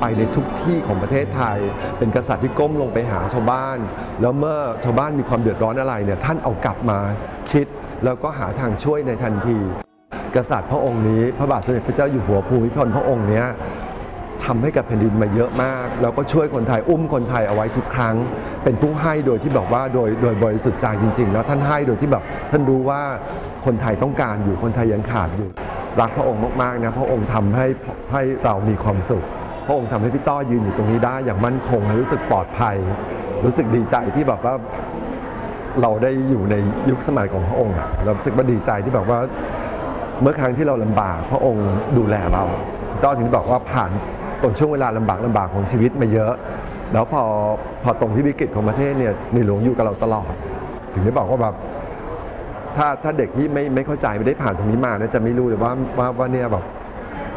ไปในทุกที่ของประเทศไทย เป็นกษัตริย์ที่ก้มลงไปหาชาวบ้าน แล้วเมื่อชาวบ้านมีความเดือดร้อนอะไรเนี่ยท่านเอากลับมาคิด แล้วก็หาทางช่วยในทันที กษัตริย์พระองค์นี้ พระบาทสมเด็จพระเจ้าอยู่หัวภูมิพลพระองค์เนี้ยทำให้กับแผ่นดินมาเยอะมาก แล้วก็ช่วยคนไทยอุ้มคนไทยเอาไว้ทุกครั้ง เป็นผู้ให้โดยที่แบบว่าโดยโดยบริสุทธิ์ใจจริงๆแล้วท่านให้โดยที่แบบท่านรู้ว่าคนไทยต้องการอยู่คนไทยยังขาดอยู่ รักพระองค์มากๆนะพระองค์ทำให้ให้เรามีความสุข พระองค์ทำให้พี่ต้อยืนอยู่ตรงนี้ได้อย่างมั่นคงและรู้สึกปลอดภัย รู้สึกดีใจที่แบบว่าเราได้อยู่ในยุคสมัยของพระองค์อะเรารู้สึกว่าดีใจที่แบบว่าเมื่อครั้งที่เราลำบากพระองค์ดูแลเราต้อถึงบอกว่าผ่านตนช่วงเวลาลำบากลำบากของชีวิตมาเยอะ แล้วพอพอตรงที่วิกฤตของประเทศเนี่ยในหลวงอยู่กับเราตลอด ถึงได้บอกว่าแบบถ้าถ้าเด็กที่ไม่ไม่เข้าใจไม่ได้ผ่านตรงนี้มาเนี่ยจะไม่รู้เลยว่าว่าว่าเนี่ยแบบ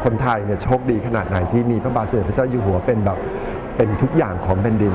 คนไทยเนี่ยโชคดีขนาดไหนที่มีพระบาทสมเด็จพระเจ้าอยู่หัวเป็นแบบเป็นทุกอย่างของแผ่นดิน